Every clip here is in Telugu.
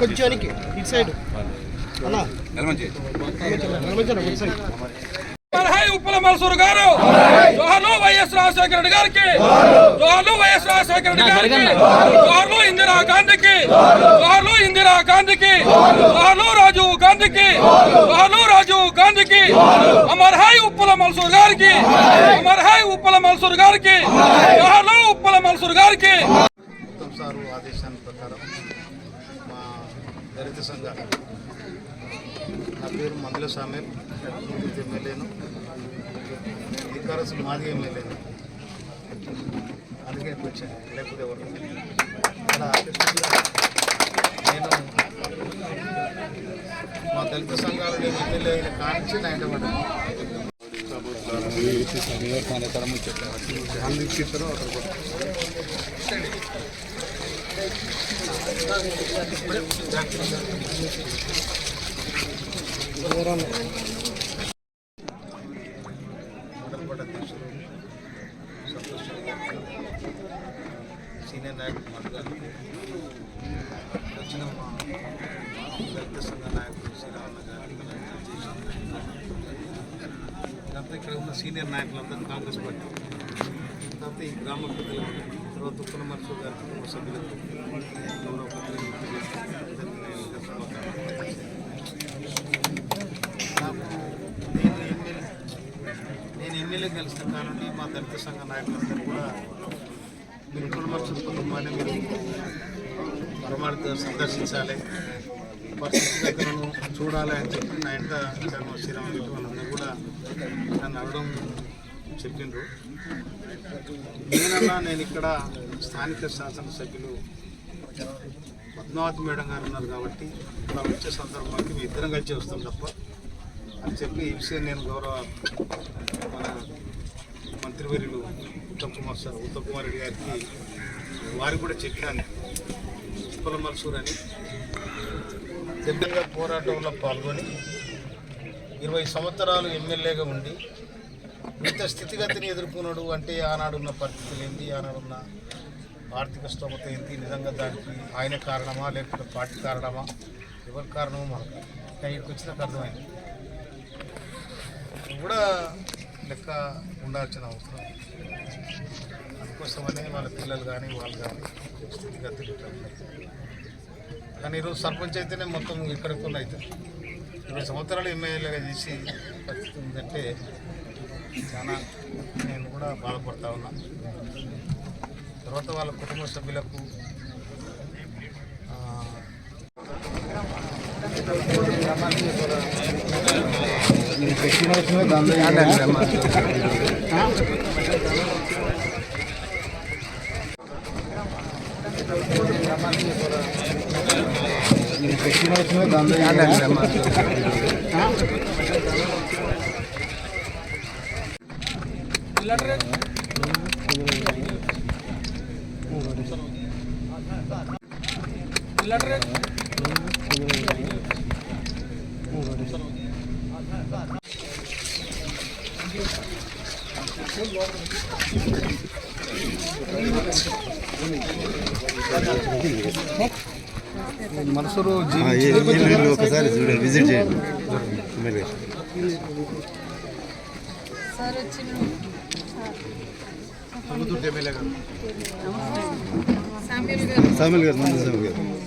కొంచెం ఇటు సైడ్. అన్నా. నిలమంచండి ఇటు సైడ్. హాయ్ ఉప్పల మల్సూర్ గారు. జోహార్లు వైఎస్ రాజశేఖర రెడ్డి గారికి. జోహార్లు వైఎస్ రాజశేఖర రెడ్డి గారికి. జోహార్లు ఇందిరా గాంధీకి. జోహార్లు ఇందిరా గాంధీకి. జోహార్లు రాజీవ్ గాంధీకి. జోహార్లు రాజీవ్ గాంధీకి. అమర్ హాయ్ ఉప్పల మల్సూర్ గారికి. అమర్ హాయ్ ఉప్పల మల్సూర్ గారికి. జోహార్లు ఉప్పల మల్సూర్ గారికి. ఉత్తమ్ ఆదేశాల ప్రకారం మా దళిత సంఘాలు నా పేరు మందుల సామీర్. ఎమ్మెల్యేను. అధికారస్తులు మాది ఎమ్మెల్యేను అందుకే వచ్చాను. లేకపోతే ఎవరు? అలా నేను మా దళిత సంఘాలు నేను ఎమ్మెల్యే అయిన కానించి నా ఇంట పడ్డాను మొదలుపడ్డ అధ్యక్షులు సంతోష్ సీనియర్ నాయకులు మధు గారు వచ్చిన మా దళిత సంఘ నాయకులు శ్రీరామన్న గారు ఇదంతా ఇక్కడ ఉన్న సీనియర్ నాయకులందరూ కాంగ్రెస్ పార్టీ. తర్వాత ఈ గ్రామ పెద్దలు తర్వాత ఉప్పల మరుసు గారి కుటుంబ సభ్యులకు గౌరవ పత్రికలు అందరికీ నేను ఇంకా శుభాకాంక్షలు. నాకు నేను ఎమ్మెల్యే నేను ఎమ్మెల్యే కలిసిన కానుండి మా దళిత సంఘ నాయకులందరూ కూడా మీరు కుటుంబ కుటుంబాన్ని మీరు పరమార్థ సందర్శించాలి. వారి దగ్గరను చూడాలి అని చెప్పి నా ఇంట చర్మ శ్రీరామ రెడ్డి వాళ్ళందరూ కూడా నన్ను అడగడం చెప్పిండ్రు. నేనన్నా నేను ఇక్కడ స్థానిక శాసనసభ్యులు పద్మావతి మేడం గారు ఉన్నారు కాబట్టి అలా వచ్చే సందర్భానికి మీ ఇద్దరం కలిసి వస్తాం తప్ప అని చెప్పి ఈ విషయం నేను గౌరవ మన మంత్రివర్యులు ఉత్తమ్ కుమార్ సార్ ఉత్తమ్ కుమార్ రెడ్డి గారికి వారికి కూడా చెప్పాను. ఉప్పల మల్సూర్ అని. దగ్గరగా పోరాటంలో పాల్గొని ఇరవై సంవత్సరాలు ఎమ్మెల్యేగా ఉండి ఇంత స్థితిగతిని ఎదుర్కొన్నాడు అంటే ఆనాడున్న పరిస్థితులు ఏంటి? ఆనాడున్న ఆర్థిక స్తోమత ఏంటి? నిజంగా దానికి ఆయన కారణమా? లేకపోతే పార్టీ కారణమా? ఎవరి కారణమో మనకు కానీ ఇక్కడికి వచ్చినాక అర్థమైంది. కూడా లెక్క ఉండాల్సిన అవసరం. అందుకోసమని వాళ్ళ పిల్లలు కానీ వాళ్ళు కానీ స్థితిగతులు ఇట్లా కానీ ఈరోజు సర్పంచ్ అయితేనే మొత్తం ఎక్కడికి అవుతుంది ఇరవై సంవత్సరాలు ఎమ్మెల్యేగా చేసి పరిస్థితి ఉందంటే చాలా నేను కూడా బాధపడతా ఉన్నా. తర్వాత వాళ్ళ కుటుంబ సభ్యులకు ada sama. Ini kecil itu ada sama. Lalu. Lalu. Lalu. Lalu. Lalu. Lalu. Lalu. Lalu. మనసులో ఒకసారి చూడండి విజిట్ చేయండి. సామిల్ గారు. సామిల్ గారు.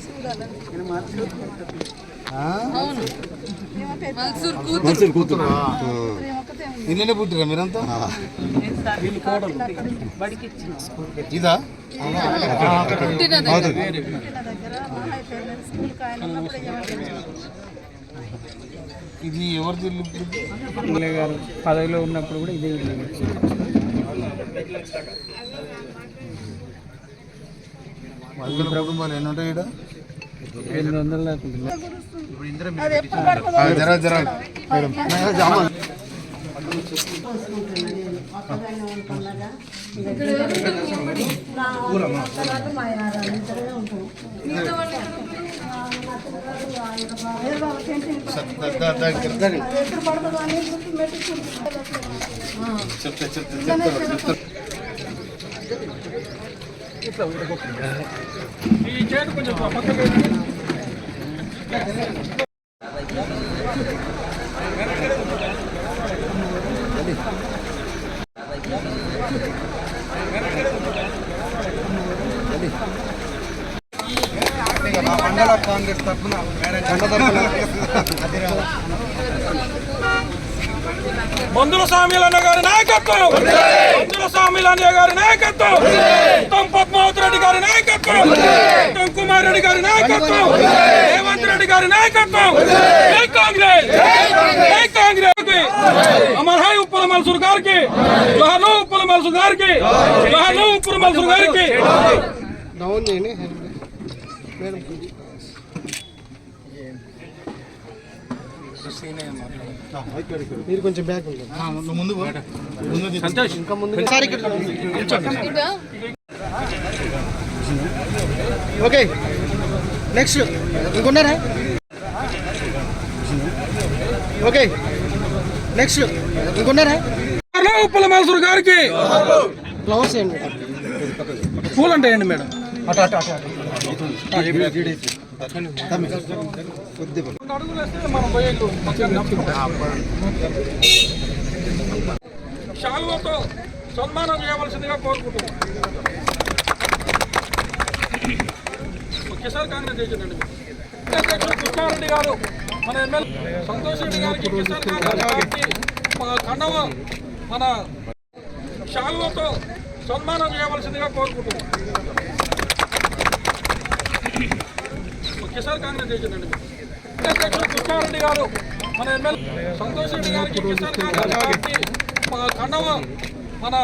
మన్సూర్ కూతురు. ఇల్లనే పుట్టిరా మీరంతా? ఇదా? ఇది ఎవరిది ఇల్లు? గారు పదవిలో ఉన్నప్పుడు కూడా ఇదే ఇల్లు. వందల కుటుంబాలు ఎన్ని ఉంటాయి జరా జరా చెప్తా చెప్తా చెప్తా. చెప్తా ఈ చేతి కొంచెం పక్కకు పెట్టి. మండల కాంగ్రెస్ తరఫున మందుల స్వామిలన్న గారి నాయకత్వం. మందుల స్వామిలన్న గారి నాయకత్వం. ఉత్తమ్ పద్మావతి రెడ్డి గారి నాయకత్వం. ఉత్తమ్ కుమార్ రెడ్డి గారి నాయకత్వం. రేవంత్ రెడ్డి గారి నాయకత్వం. జై కాంగ్రెస్! జై కాంగ్రెస్! కి అమర్ హై ఉప్పల మల్సూర్ గారికి! జోహార్లు ఉప్పల మల్సూర్ గారికి! జోహార్లు ఉప్పల మల్సూర్ గారికి డౌన్ చేయండి మీరు కొంచెం బ్యాక్ ముందు తీసుకో. ఇంకా ముందు. ఓకే. నెక్స్ట్. ఇంకొన్నారా? ఓకే. నెక్స్ట్. ఇంకొన్నారా? ఉప్పల మల్సూర్ గారికి. ఫ్లవర్స్ ఏంటి పూలు అంటే ఏంటి మేడం అటు. అటు అటు. కొద్దిగా. అడుగులు వేస్తే మనం పోయేళ్ళు మధ్యాహ్నం శాలువతో సన్మానం చేయవలసిందిగా కోరుకుంటున్నాం. ఒకేసారి కాంగ్రెస్ చేసిందండి. అధ్యక్షుడు కృష్ణారెడ్డి గారు మన ఎమ్మెల్యే సంతోష్ రెడ్డి గారికి కిసాన్ కాంగ్రెస్ గారికి కండవ మన శాలువతో సన్మానం చేయవలసిందిగా కోరుకుంటున్నాం. ఒకేసారి కాంగ్రెస్ చేసిందండి. అధ్యక్షుడు కృష్ణారెడ్డి గారు మన ఎమ్మెల్యే సంతోష్ రెడ్డి గారికి గారికి కండవ మన